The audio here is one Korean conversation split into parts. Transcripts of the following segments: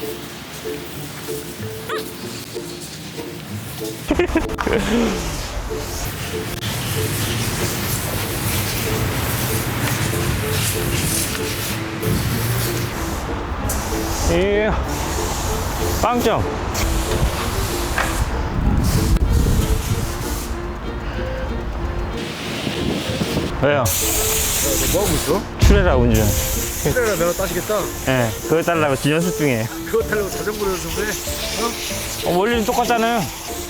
예. 빵점. 왜요? 뭐 하고 있어? 출애라 운전. 트레라 내가 따시겠다. 예, 그거 달라고 지금 연습 중이에요. 그거 타려고 자전거 연습을 해. 어, 원리는 똑같잖아요.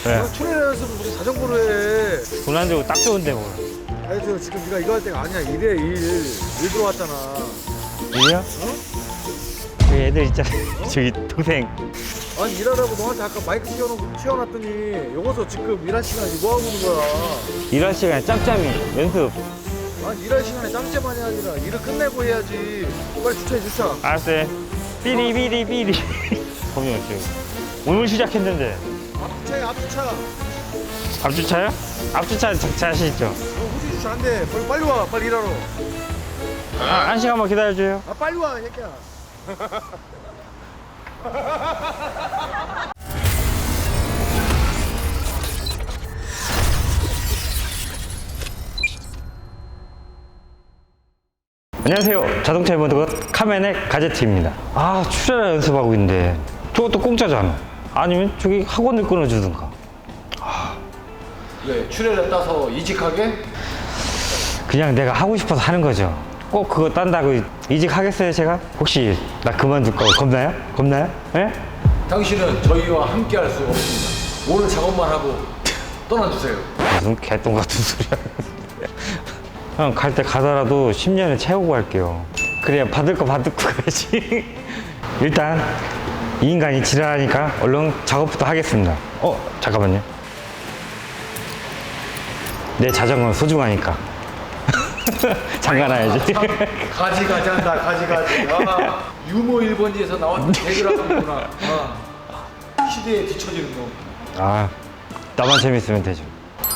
예. 어? 트레라 연습을 우리 자전거로 해. 주고 딱 좋은데 뭐. 아니 저 지금 네가 이거 할 때가 아니야. 일해 일. 일 들어왔잖아. 이요? 그 애들 있잖아요. 저기 동생. 아니 일하라고 너한테 아까 마이크 튀어놓고 튀어놨더니 여기서 지금 일할 시간에 뭐 하고 있는 거야? 일할 시간에 짬짬이 연습. 아니 일할 시간에 짬짬만이 아니라 일을 끝내고 해야지. 빨리 주차해 주차. 알았어요. 삐리 삐리 삐리. 범이 어쩌고. 오늘 시작했는데. 앞주차해 앞주차. 앞주차요? 앞주차 자- 자신 있죠? 너 후지 주차 안 돼. 빨리 빨리 와. 빨리 일하러. 아, 한 시간만 기다려줘요. 아 빨리 와 새끼야. 안녕하세요. 자동차 일본드 카멘의 가제트입니다. 아, 출애라 연습하고 있는데 저것도 공짜잖아. 아니면 저기 학원을 끊어주든가. 왜 출애를 따서 이직하게? 그냥 내가 하고 싶어서 하는 거죠. 꼭 그거 딴다고 이직하겠어요, 제가? 혹시 나 그만둘 거 겁나요? 겁나요? 예? 당신은 저희와 함께 할 수 없습니다. 오늘 작업만 하고 떠나주세요. 무슨 개똥 같은 소리야. 형, 갈 때 가더라도 10년을 채우고 갈게요. 그래야 받을 거 받고 가야지. 일단, 이 인간이 지랄하니까 얼른 작업부터 하겠습니다. 어, 잠깐만요. 내 자전거는 소중하니까. 잠가놔야지. 가지 가지 한다 가지 가지. 아, 유머 1번지에서 나온 개그라는구나. 아, 시대에 뒤처지는 놈. 아, 나만 재밌으면 되죠.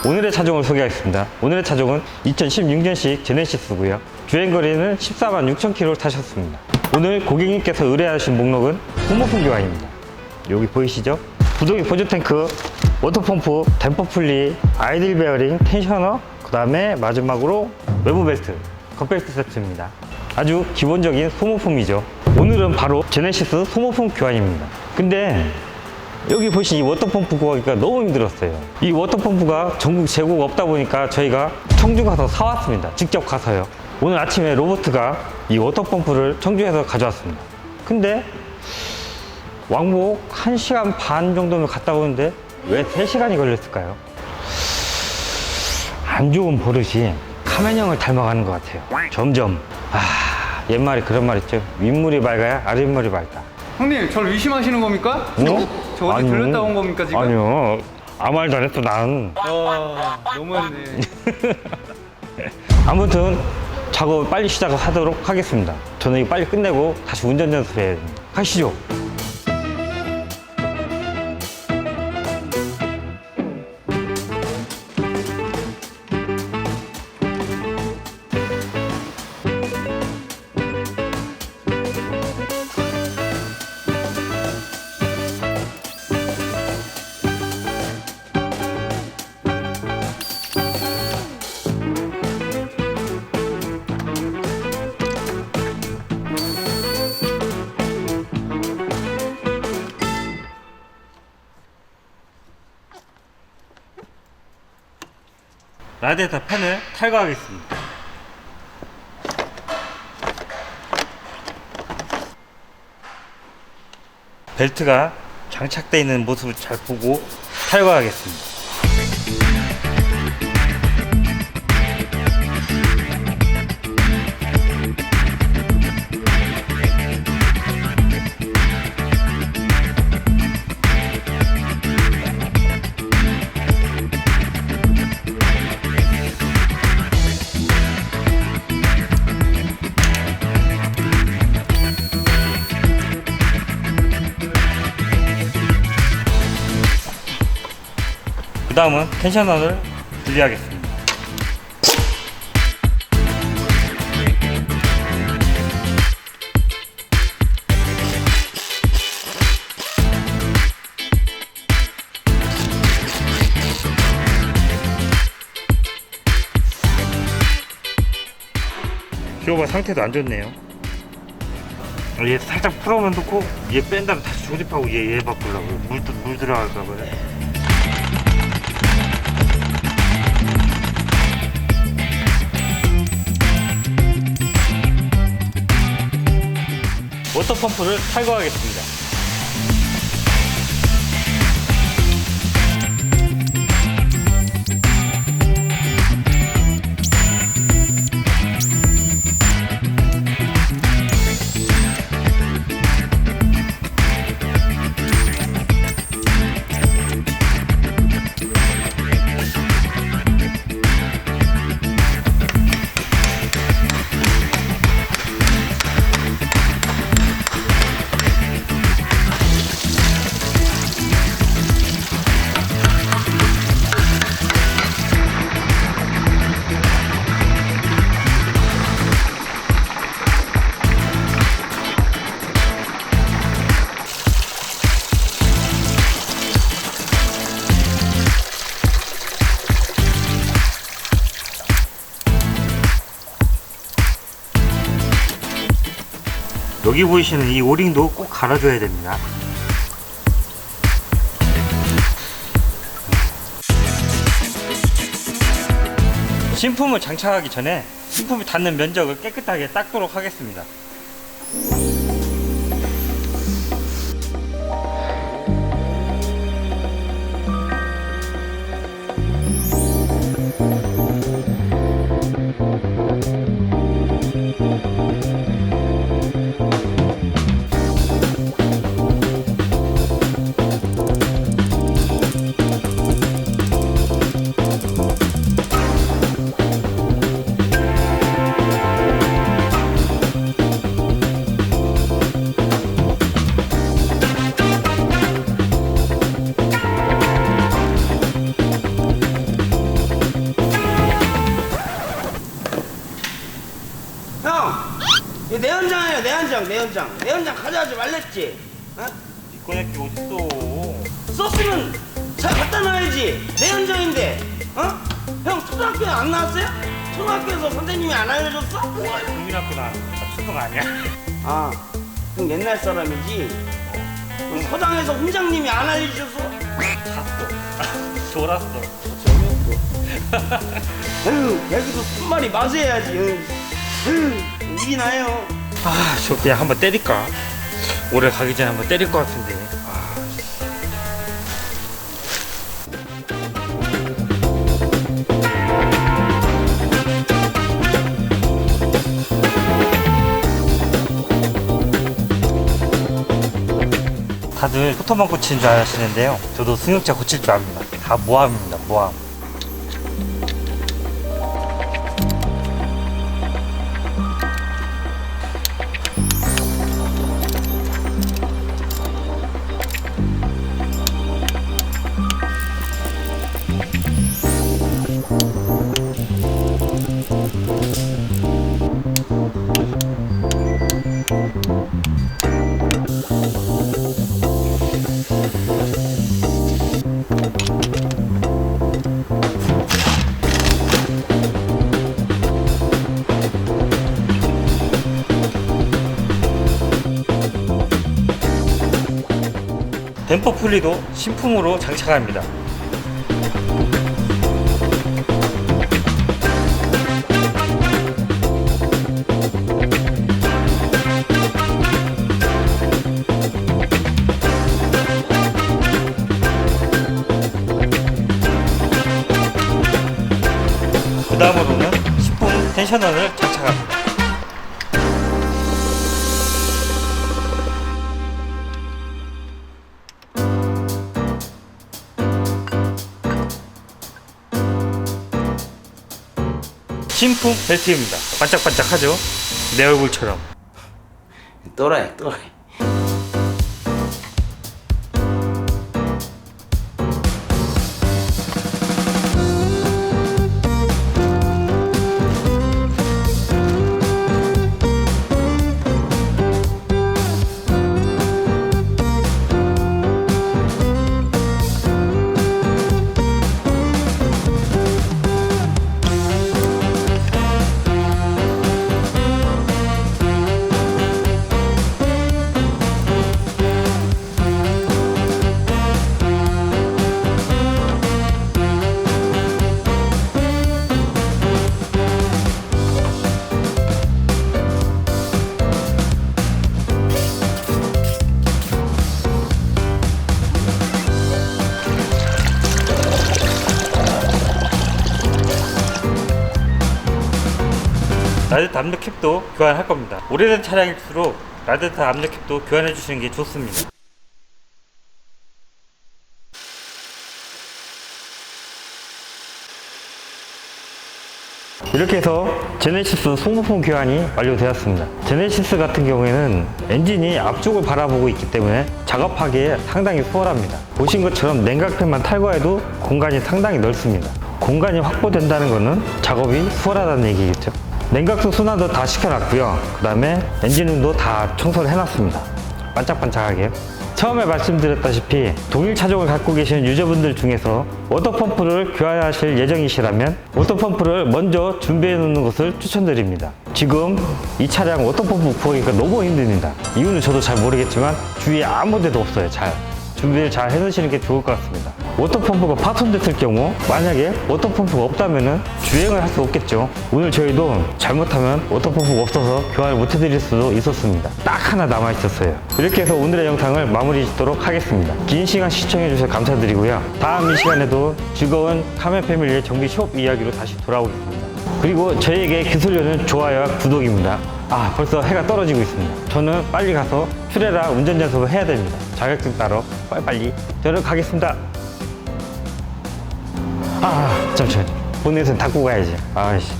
오늘의 차종을 소개하겠습니다. 오늘의 차종은 2016년식 제네시스고요. 주행거리는 14만 6천 킬로를 타셨습니다. 오늘 고객님께서 의뢰하신 목록은 소모품 교환입니다. 여기 보이시죠? 부동의 보조 탱크, 워터펌프, 댐퍼 풀리, 아이들 베어링, 텐셔너, 그 다음에 마지막으로 외부 벨트, 겉벨트 세트입니다. 아주 기본적인 소모품이죠. 오늘은 바로 제네시스 소모품 교환입니다. 근데 여기 보신 이 워터펌프 구하기가 너무 힘들었어요. 이 워터펌프가 전국 재고가 없다 보니까 저희가 청주 가서 사왔습니다. 직접 가서요. 오늘 아침에 로보트가 이 워터펌프를 청주에서 가져왔습니다. 근데 왕복 1시간 반 정도면 갔다 오는데 왜 3시간이 걸렸을까요? 안 좋은 버릇이 카멘형을 닮아가는 것 같아요. 점점. 아, 옛말에 그런 말 있죠. 윗물이 맑아야 아랫물이 맑다. 형님, 저를 의심하시는 겁니까? 어? 저 어디 아니요. 들렸다 온 겁니까, 지금? 아니요. 아무 말도 안 했어, 난. 아, 너무했네. 아무튼 작업을 빨리 시작하도록 하겠습니다. 저는 이거 빨리 끝내고 다시 운전 연습해야 됩니다. 가시죠. 라디에이터 팬을 탈거하겠습니다. 벨트가 장착되어 있는 모습을 잘 보고 탈거하겠습니다. 그 다음은 텐셔너를 분리하겠습니다. 기어가 상태도 안 좋네요. 아, 얘 살짝 풀어만 놓고 얘 뺀 다음에 다시 조립하고 얘 얘 바꾸려고 물물 들어갈까 봐요. 워터펌프를 탈거하겠습니다. 여기 보이시는 이 오링도 꼭 갈아줘야 됩니다. 신품을 장착하기 전에 신품이 닿는 면적을 깨끗하게 닦도록 하겠습니다. 내 현장이에요, 내 현장, 내 현장. 내 현장 가져가지 말랬지? 어? 게 어딨어? 썼으면 잘 갖다 놔야지. 내 현장인데. 어? 형, 초등학교에 안 나왔어요? 초등학교에서 선생님이 안 알려줬어? 국민학교 나 초등 아니야? 아, 형 옛날 사람이지? 그럼 서당에서 훈장님이 안 알려주셨어? 졸았어. 에휴, 여기도 손말이 맞아야지. 에휴, 에휴, 일이 나요. 아, 저 그냥 한번 때릴까? 올해 가기 전에 한번 때릴 것 같은데. 아. 다들 포토만 고치는 줄 아시는데요. 저도 승용차 고칠 줄 압니다. 다 모함입니다, 모함. 댐퍼 풀리도 신품으로 장착합니다. 그 다음으로는 신품 텐셔너를 장착합니다. 신품 벨트입니다. 반짝반짝하죠? 내 얼굴처럼. 또라이, 또라이. 라디에이터 압력캡도 교환할 겁니다. 오래된 차량일수록 라디에이터 압력캡도 교환해 주시는 게 좋습니다. 이렇게 해서 제네시스 송부품 교환이 완료되었습니다. 제네시스 같은 경우에는 엔진이 앞쪽을 바라보고 있기 때문에 작업하기에 상당히 수월합니다. 보신 것처럼 냉각팬만 탈거해도 공간이 상당히 넓습니다. 공간이 확보된다는 것은 작업이 수월하다는 얘기겠죠. 냉각수 순환도 다 시켜놨고요. 그 다음에 엔진룸도 다 청소를 해놨습니다. 반짝반짝하게. 처음에 말씀드렸다시피 독일 차종을 갖고 계시는 유저분들 중에서 워터펌프를 교환하실 예정이시라면 워터펌프를 먼저 준비해 놓는 것을 추천드립니다. 지금 이 차량 워터펌프 구하기가 너무 힘듭니다. 이유는 저도 잘 모르겠지만 주위에 아무 데도 없어요. 잘. 준비를 잘 해놓으시는 게 좋을 것 같습니다. 워터펌프가 파손됐을 경우 만약에 워터펌프가 없다면 주행을 할 수 없겠죠. 오늘 저희도 잘못하면 워터펌프가 없어서 교환을 못 해드릴 수도 있었습니다. 딱 하나 남아 있었어요. 이렇게 해서 오늘의 영상을 마무리 짓도록 하겠습니다. 긴 시간 시청해 주셔서 감사드리고요. 다음 이 시간에도 즐거운 카메 패밀리의 정비 숍 이야기로 다시 돌아오겠습니다. 그리고 저희에게 기술료는 좋아요와 구독입니다. 아 벌써 해가 떨어지고 있습니다. 저는 빨리 가서 출애라 운전 연습을 해야 됩니다. 자격증 따러 빨리빨리 저는 가겠습니다. 아 잠시만요. 본넷은 닫고 가야지. 아이씨.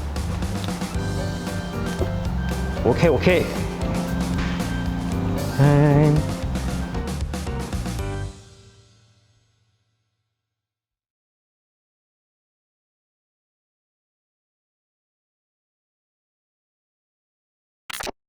오케이 오케이. 에이.